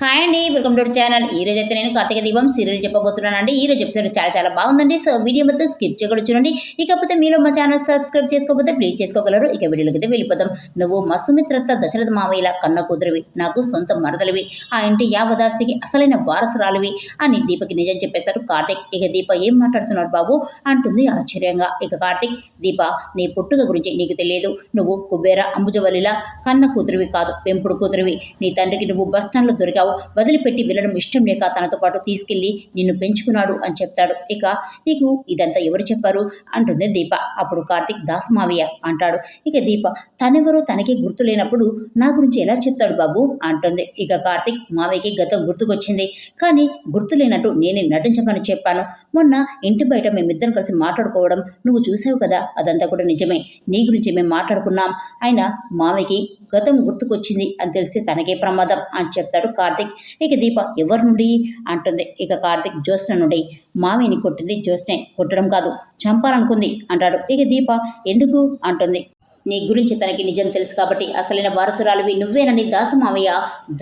Hi అండి welcome to channel ఈ రోజు అయితే నేను కార్తీక దీపం సీరియల్ చెప్పబోతున్నాను అండి ఈ రోజు ఎపిసోడ్ చాలా చాలా బాగుందండి. సో వీడియో మొత్తం స్కిప్ చేయకుండా చూడండి. ఇకపోతే మీరు మా ఛానల్ సబ్స్క్రైబ్ చేసుకోకపోతే ప్లీజ్ చేసుకోగలరు. ఇక వీడియోలకి అయితే నువ్వు మా సుమిత్రత్త దశరథ మావయ్యల కన్న కూతురువి. నాకు సొంత మరదలివి. ఆ ఇంటి యావదాస్తికి అసలైన వారసురాలివి అని దీపకి నిజం చెప్పేశాడు కార్తీక్. ఇక దీప ఏం మాట్లాడుతున్నారు బాబు? అంటుంది ఆశ్చర్యంగా. ఇక కార్తీక్ దీప నీ పుట్టుక గురించి నీకు తెలియదు. నువ్వు కుబేర అంబుజవల్లిలా కన్న కూతురివి కాదు. పెంపుడు కూతురివి. నీ తండ్రికి నువ్వు బస్ స్టాండ్లో రావు వదిలిపెట్టి వెళ్ళడం ఇష్టం లేక తనతో పాటు తీసుకెళ్ళి నిన్ను పెంచుకున్నాడు అని చెప్తాడు. ఇక నీకు ఇదంతా ఎవరు చెప్పారు? అంటుంది దీప. అప్పుడు కార్తీక్ దాసమావయ్య అంటాడు. ఇక దీప తనెవరో తనకి గుర్తు లేనప్పుడు నా గురించి ఎలా చెప్తాడు బాబు? అంటుంది. ఇక కార్తీక్ మావయ్యకి గతం గుర్తుకొచ్చింది. కానీ గుర్తు లేనట్టు నేనే నటించమని చెప్పాను. మొన్న ఇంటి బయట మేమిద్దరం కలిసి మాట్లాడుకోవడం నువ్వు చూసావు కదా? అదంతా కూడా నిజమే. నీ గురించి మేము మాట్లాడుకున్నాం. ఆయన మావయ్యకి గతం గుర్తుకొచ్చింది అని తెలిసి తనకే ప్రమాదం అని చెప్తాడు కార్తిక్. ఇక దీప ఎవరి నుండి? అంటుంది. ఇక కార్తీక్ జ్యోత్స్న నుండి. మావిని కొట్టింది జ్యోత్స్నే. కొట్టడం కాదు చంపాలనుకుంది అంటాడు. ఇక దీప ఎందుకు? అంటుంది. నీ గురించి తనకి నిజం తెలుసు కాబట్టి అసలైన వారసురాలివి నువ్వేనని దాసమావయ్య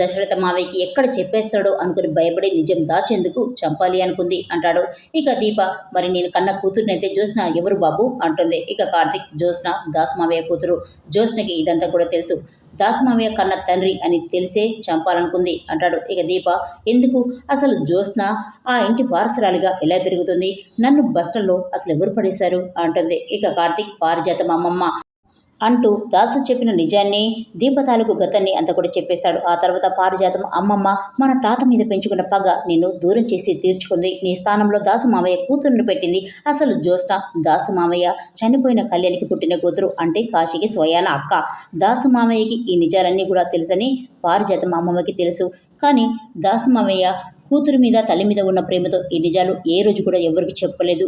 దశరథ మావయ్యకి ఎక్కడ చెప్పేస్తాడో అనుకుని భయపడి నిజం దాచేందుకు చంపాలి అనుకుంది అంటాడు. ఇక దీప మరి నేను కన్న కూతురునైతే జ్యోత్స్న ఎవరు బాబు? అంటుంది. ఇక కార్తిక్ జ్యోత్స్న దాసమావయ్య కూతురు. జ్యోత్స్నకి ఇదంతా కూడా తెలుసు. దాసమావయ్య కన్న తండ్రి అని తెలిసే చంపాలనుకుంది అంటాడు. ఇక దీప ఎందుకు? అసలు జ్యోత్స్న ఆ ఇంటి వారసురాలిగా ఎలా పెరుగుతుంది? నన్ను బస్టల్లో అసలు ఎవరు పడేశారు? అంటుంది. ఇక కార్తిక్ పారిజాతం అమ్మమ్మ. అంటూ దాసు చెప్పిన నిజాన్ని దీపతాలకు గతాన్ని అంత కూడా చెప్పేశాడు. ఆ తర్వాత పారిజాతం అమ్మమ్మ మన తాత మీద పెంచుకున్న పగ నిన్ను దూరం చేసి తీర్చుకుంది. నీ స్థానంలో దాసు మామయ్య కూతురుని పెట్టింది. అసలు జ్యోష్ణ దాసు మామయ్య చనిపోయిన కళ్యాణికి పుట్టిన కూతురు అంటే కాశీకి స్వయాన అక్క. దాసు మామయ్యకి ఈ నిజాలన్నీ కూడా తెలుసని పారిజాతం అమ్మమ్మకి తెలుసు. కానీ దాసు మామయ్య కూతురు మీద తల్లి మీద ఉన్న ప్రేమతో ఈ నిజాలు ఏ రోజు కూడా ఎవరికి చెప్పలేదు.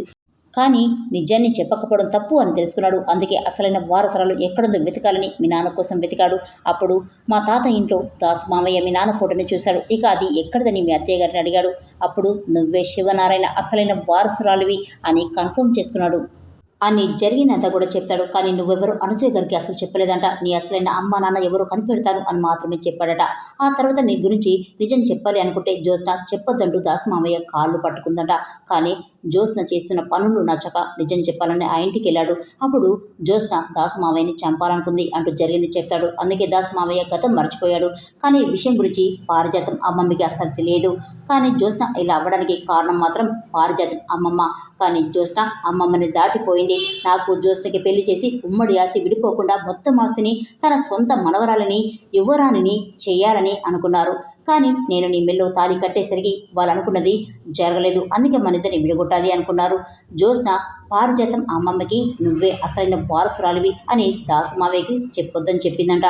కానీ నిజాన్ని చెప్పకపోవడం తప్పు అని తెలుసుకున్నాడు. అందుకే అసలైన వారసరాలు ఎక్కడుందో వెతకాలని మీ నాన్న కోసం వెతికాడు. అప్పుడు మా తాత ఇంట్లో దాస్ మామయ్య మీ నాన్న ఫోటోని చూశాడు. ఇక అది ఎక్కడిదని మీ అత్తయ్య గారిని అడిగాడు. అప్పుడు నువ్వే శివనారాయణ అసలైన వారసురాలివి అని కన్ఫర్మ్ చేసుకున్నాడు. అని జరిగినంత కూడా చెప్తాడు. కానీ నువ్వెవరు? అనసూయ గారికి అసలు చెప్పలేదంట. నీ అసలైన అమ్మ నాన్న ఎవరు కనిపెడతారు అని మాత్రమే చెప్పాడట. ఆ తర్వాత నీ గురించి నిజం చెప్పాలి అనుకుంటే జ్యోత్స్న చెప్పొద్దంటూ దాసమామయ్య కాళ్ళు పట్టుకుందంట. కానీ జ్యోత్స్న చేస్తున్న పనులు నచ్చక నిజం చెప్పాలని ఆ ఇంటికి వెళ్ళాడు. అప్పుడు జ్యోత్స్న దాసమావయ్యని చంపాలనుకుంది అంటూ జరిగింది చెప్తాడు. అందుకే దాసమావయ్య గతం మర్చిపోయాడు. కానీ విషయం గురించి పారిజాతం అమ్మమ్మకి అస్సలు తెలియదు. కానీ జ్యోత్స్న ఇలా అవ్వడానికి కారణం మాత్రం పారిజాతం అమ్మమ్మ. కానీ జ్యోత్స్న అమ్మమ్మని దాటిపోయింది. నాకు జ్యోత్స్నకి పెళ్ళి చేసి ఉమ్మడి ఆస్తి విడిపోకుండా మొత్తం ఆస్తిని తన సొంత మనవరాలని యువరాణిని చేయాలని అనుకున్నారు. కానీ నేను నీ మెల్లో తాళి కట్టేసరికి వాళ్ళు అనుకున్నది జరగలేదు. అందుకే మన ఇద్దరిని విడగొట్టాలి అనుకున్నారు. జ్యోత్స్న పారిజాతం అమ్మమ్మకి నువ్వే అసలైన వారసురాలివి అని దాసుమావయ్యకి చెప్పొద్దని చెప్పిందంట.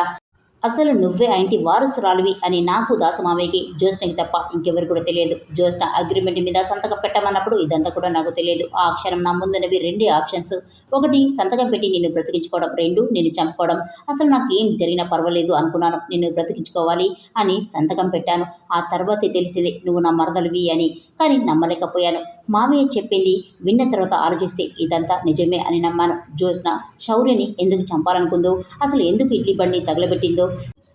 అసలు నువ్వే ఆ ఇంటి వారసురాలివి అని నాకు దాసుమావయ్యకి జ్యోత్స్నకి తప్ప ఇంకెవరు కూడా తెలియదు. జ్యోత్స్న అగ్రిమెంట్ మీద సంతకం పెట్ట పెట్టమన్నప్పుడు ఇదంతా కూడా నాకు తెలియదు. ఆ అక్షరం నా ముందున్నవి రెండే ఆప్షన్స్. ఒకటి సంతకం పెట్టి నిన్ను బ్రతికించుకోవడం. రెండు నిన్ను చంపుకోవడం. అసలు నాకు ఏం జరిగినా పర్వాలేదు అనుకున్నాను. నిన్ను బ్రతికించుకోవాలి అని సంతకం పెట్టాను. ఆ తర్వాతే తెలిసింది నువ్వు నా మరదలువి అని. కానీ నమ్మలేకపోయాను. మావయ్య చెప్పింది విన్న తర్వాత ఆలోచిస్తే ఇదంతా నిజమే అని నమ్మాను. జ్యోత్స్న శౌర్యని ఎందుకు చంపాలనుకుందో అసలు ఎందుకు ఇడ్లీ బండి తగలబెట్టిందో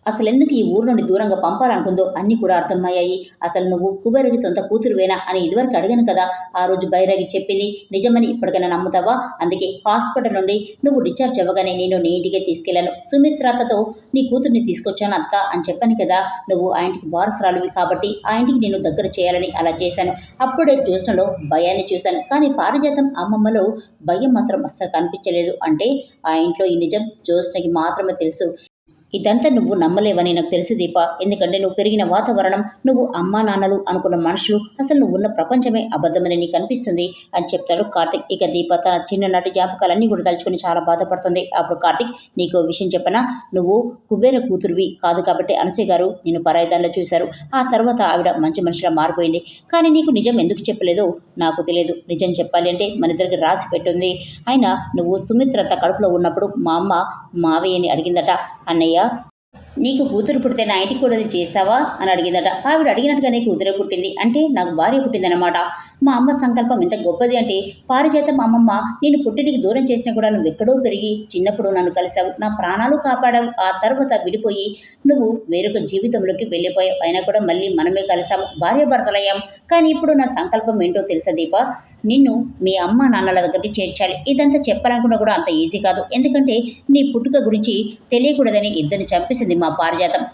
అసలు ఎందుకు ఈ ఊరు నుండి దూరంగా పంపాలనుకుందో? అన్నీ కూడా అర్థమయ్యాయి. అసలు నువ్వు కుబేరకి సొంత కూతురువేనా అని ఇదివరకు అడిగాను కదా. ఆ రోజు బైరాగి చెప్పింది నిజమని ఇప్పటికైనా నమ్ముతావా? అందుకే హాస్పిటల్ నుండి నువ్వు డిశ్చార్జ్ అవ్వగానే నేను నీ ఇంటికే తీసుకెళ్ళాను సుమిత్రాతతో నీ కూతుర్ని తీసుకొచ్చాను అత్త అని చెప్పాను కదా. నువ్వు ఆ ఇంటికి వారసురాలువి కాబట్టి ఆ ఇంటికి నేను దగ్గర చేయాలని అలా చేశాను. అప్పుడే జ్యోత్స్నలో భయాన్ని చూశాను. కానీ పారిజాతం అమ్మమ్మలో భయం మాత్రం అస్సలు కనిపించలేదు. అంటే ఆ ఇంట్లో ఈ నిజం జ్యోత్స్నకి మాత్రమే తెలుసు. ఇదంతా నువ్వు నమ్మలేవని నాకు తెలుసు దీప. ఎందుకంటే నువ్వు పెరిగిన వాతావరణం నువ్వు అమ్మా నాన్నలు అనుకున్న మనుషులు అసలు నువ్వు ఉన్న ప్రపంచమే అబద్ధమని నీకు అనిపిస్తుంది అని చెప్తాడు కార్తిక్. ఇక దీప తన చిన్ననాటి జ్ఞాపకాలన్నీ కూడా తలుచుకుని చాలా బాధపడుతుంది. అప్పుడు కార్తిక్ నీకు విషయం చెప్పనా? నువ్వు కుబేర కూతురువి కాదు కాబట్టి అనసూయ గారు నేను పరాయిదానిలో చూశారు. ఆ తర్వాత ఆవిడ మంచి మనిషిలా మారిపోయింది. కానీ నీకు నిజం ఎందుకు చెప్పలేదో నాకు తెలియదు. నిజం చెప్పాలి అంటే మన ఇద్దరికి రాసి పెట్టుంది. అయినా నువ్వు సుమిత్రత కడుపులో ఉన్నప్పుడు మా అమ్మ మావయ్యని అడిగిందట. అన్నయ్య నీకు కూతురు పుడితే నా ఇంటికి కూడా చేస్తావా? అని అడిగిందట. ఆవిడ అడిగినట్టుగానే కూతురే పుట్టింది. అంటే నాకు భార్య పుట్టిందనమాట మా అమ్మ సంకల్పం ఎంత గొప్పది అంటే పారిజాతం అమ్మమ్మ నేను పుట్టినికి దూరం చేసినా కూడా నువ్వు ఎక్కడో పెరిగి చిన్నప్పుడు నన్ను కలిసావు నా ప్రాణాలు కాపాడావు. ఆ తర్వాత విడిపోయి నువ్వు వేరొక జీవితంలోకి వెళ్ళిపోయావు. అయినా కూడా మళ్ళీ మనమే కలిసాము భార్యాభర్తలయ్యాం కానీ ఇప్పుడు నా సంకల్పం ఏంటో తెలుసా దీప? నిన్ను మీ అమ్మ నాన్నల దగ్గరికి చేర్చాలి. ఇదంతా చెప్పాలనుకున్నా కూడా అంత ఈజీ కాదు. ఎందుకంటే నీ పుట్టుక గురించి తెలియకూడదని ఇద్దరిని చంపేసింది మా పారిజాతం.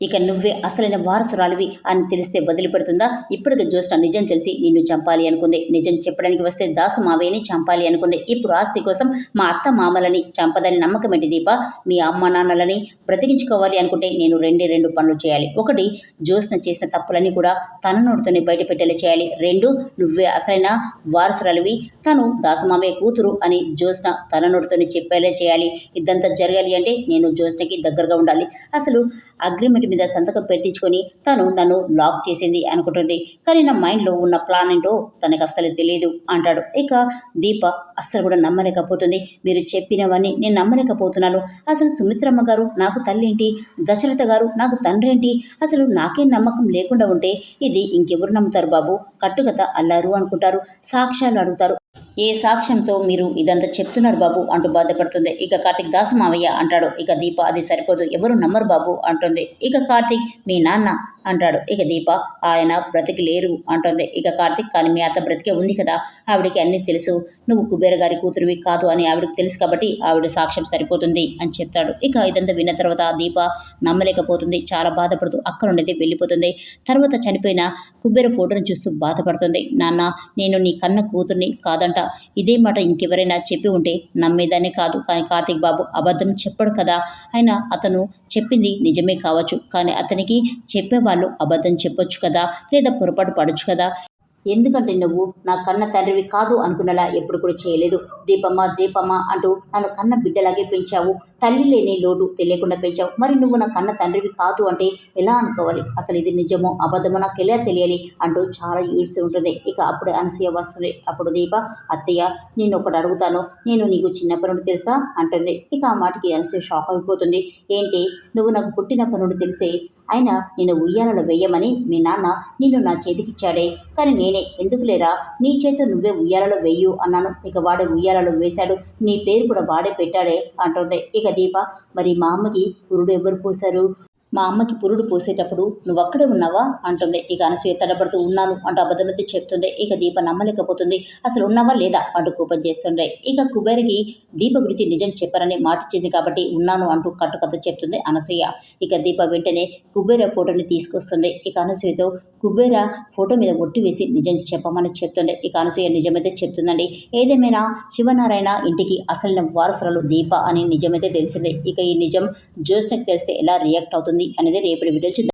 ఇక నువ్వే అసలైన వారసురాలివి అని తెలిస్తే వదిలిపెడుతుందా ఇప్పటికి జ్యోష్ణ నిజం తెలిసి నిన్ను చంపాలి అనుకుంది. నిజం చెప్పడానికి వస్తే దాసు మావయ్యని చంపాలి అనుకుంది. ఇప్పుడు ఆస్తి కోసం మా అత్త మామలని చంపదని నమ్మకం ఏంటి దీప? మీ అమ్మ నాన్నలని బ్రతికించుకోవాలి అనుకుంటే నేను రెండే రెండు పనులు చేయాలి. ఒకటి జ్యోత్స్న చేసిన తప్పులన్నీ కూడా తన నోటితోనే బయట పెట్టేలా చేయాలి. రెండు నువ్వే అసలైన వారసురాలివి. తను దాసమామయ్య కూతురు అని జ్యోత్స్న తన నోటితోనే చెప్పేలా చేయాలి. ఇదంతా జరగాలి అంటే నేను జ్యోత్స్నకి దగ్గరగా ఉండాలి. అసలు అగ్రిమెంట్ మీద సంతకం పెట్టించుకొని తను నన్ను లాక్ చేసింది అనుకుంటుంది. కానీ నా మైండ్లో ఉన్న ప్లాన్ ఏంటో తనకు అస్సలు తెలియదు అంటాడు. ఇక దీప అస్సలు కూడా నమ్మలేకపోతుంది. మీరు చెప్పినవన్నీ నేను నమ్మలేకపోతున్నాను. అసలు సుమిత్రమ్మ గారు నాకు తల్లి ఏంటి? దశరథ గారు నాకు తండ్రి ఏంటి? అసలు నాకేం నమ్మకం లేకుండా ఉంటే ఇది ఇంకెవరు నమ్ముతారు బాబు? కట్టుకథ అల్లారు అనుకుంటారు. సాక్ష్యాలు అడుగుతారు. ఏ సాక్ష్యంతో మీరు ఇదంతా చెప్తున్నారు బాబు? అంటూ బాధపడుతుంది. ఇక కార్తిక్ దాసు మావయ్య అంటాడు. ఇక దీప అది సరిపోదు. ఎవరు నమ్మరు బాబు? అంటుంది. ఇక కార్తీక్ మీ నాన్న అంటాడు. ఇక దీప ఆయన బ్రతికి లేరు అంటుంది. ఇక కార్తిక్ కానీ మీ అత్త బ్రతికే ఉంది కదా? ఆవిడకి అన్నీ తెలుసు. నువ్వు కుబేర గారి కూతురువి కాదు అని ఆవిడకి తెలుసు కాబట్టి ఆవిడ సాక్ష్యం సరిపోతుంది అని చెప్తాడు. ఇక ఇదంతా విన్న తర్వాత ఆ దీప నమ్మలేకపోతుంది. చాలా బాధపడుతూ అక్కడ నుండి వెళ్ళిపోతుంది. తర్వాత చనిపోయిన కుబేర ఫోటోను చూస్తూ బాధపడుతుంది. నాన్న నేను నీ కన్న కూతుర్ని కాదంట. ఇదే మాట ఇంకెవరైనా చెప్పి ఉంటే నమ్మేదానే కాదు. కానీ కార్తీక్ బాబు అబద్ధం చెప్పడు కదా. అయినా అతను చెప్పింది నిజమే కావచ్చు. కానీ అతనికి చెప్పేవాళ్ళు అబద్ధం చెప్పొచ్చు కదా. లేదా పొరపాటు పడొచ్చు కదా. ఎందుకంటే నువ్వు నా కన్న తండ్రివి కాదు అనుకునేలా ఎప్పుడు కూడా చేయలేదు. దీపమ్మ దీపమ్మ అంటూ నన్ను కన్న బిడ్డలాగే పెంచావు. తల్లి లేని లోటు తెలియకుండా పెంచావు. మరి నువ్వు నా కన్న తండ్రివి కాదు అంటే ఎలా అనుకోవాలి? అసలు ఇది నిజమో అబద్ధమో నాకు ఎలా తెలియాలి? అంటూ చాలా ఈడ్చి ఉంటుంది. ఇక అప్పుడు అనసూయ వస్తుంది. అప్పుడు దీప అత్తయ్య నేను ఒకటి అడుగుతాను. నేను నీకు చిన్నప్పటి నుండి తెలుసా? అంటుంది. ఇక ఆ మాటకి అనసూయ షాక్ అయిపోతుంది. ఏంటి? నువ్వు నాకు పుట్టినప్పటి నుండి తెలిసే అయినా నేను ఉయ్యాలలో వేయమని మీ నాన్న నిన్ను నా చేతికిచ్చాడే. కానీ నేనే ఎందుకు లేరా నీ చేత నువ్వే ఉయ్యాలలో వెయ్యు అన్నాను. ఇక వాడే ఉయ్యాలలో వేశాడు. నీ పేరు కూడా వాడే పెట్టాడే అంటుంది. ఇక దీప మరి మా అమ్మకి గురుడు ఎవరు పోశారు? మా అమ్మకి పురుడు పోసేటప్పుడు నువ్వు అక్కడే ఉన్నావా? అంటుంది. ఇక అనసూయ తడబడుతూ ఉన్నాను అంటూ అబద్ధమైతే చెప్తుంది ఇక దీప నమ్మలేకపోతుంది. అసలు ఉన్నావా లేదా? అంటూ కూపం చేస్తుండే ఇక కుబేరకి దీప గురించి నిజం చెప్పారని మాటిచ్చింది కాబట్టి ఉన్నాను అంటూ కట్టుకథ చెప్తుంది అనసూయ. ఇక దీప వెంటనే కుబేర ఫోటోని తీసుకొస్తుంది. ఇక అనసూయతో కుబేర ఫోటో మీద ఒట్టు వేసి నిజం చెప్పమని చెప్తుంది ఇక అనసూయ నిజమైతే చెప్తుందండి. ఏదేమైనా శివనారాయణ ఇంటికి అసలైన వారసురాలు దీప అని నిజమైతే తెలిసిందే. ఇక ఈ నిజం జ్యోత్స్నకి తెలిస్తే ఎలా రియాక్ట్ అవుతుంది? అనేది రేపటి వీడియో చూద్దాం.